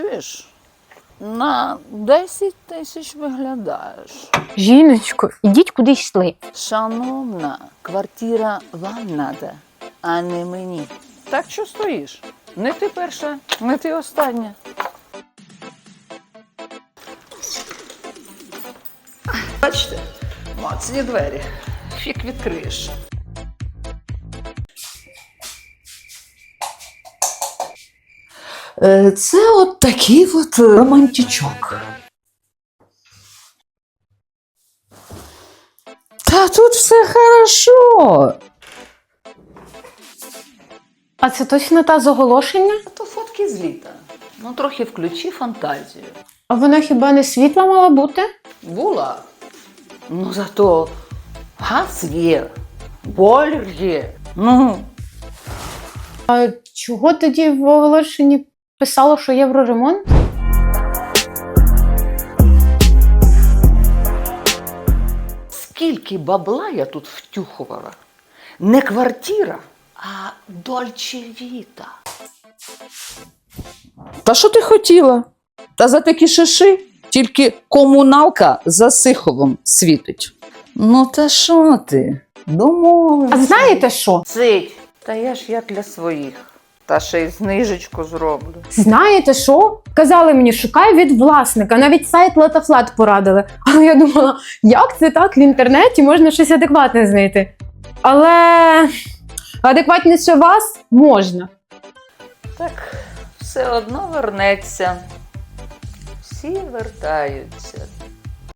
чуєш? На 10 тисяч виглядаєш. Жіночко, ідіть куди йшли. Шановна, квартира вам надо, а не мені. Так що стоїш? Не ти перша, не ти остання. Бачите, моцні двері. Фік відкриєш. Це от такий от романтичок. Та тут все хорошо. А це точно та з оголошення? А то фотки з літа. Ну, трохи включи фантазію. А вона хіба не світла мала бути? Була. Ну, зато газ є, бойлер є. Ну, А чого тоді в оголошенні писало, що євроремонт? скільки бабла я тут втюхувала. Не квартира, а Дольче Віта. Та що ти хотіла? Та за такі шиши тільки комуналка за Сиховом світить. Ну, та що ти? Домовилися. А знаєте що? Цить, та я ж як для своїх. Та ще й знижечку зроблю. Знаєте що? Казали мені, шукай від власника, навіть сайт Летафлат порадили. Але я думала, як це так в інтернеті можна щось адекватне знайти. Але адекватніше вас можна. Так все одно вернеться. Всі вертаються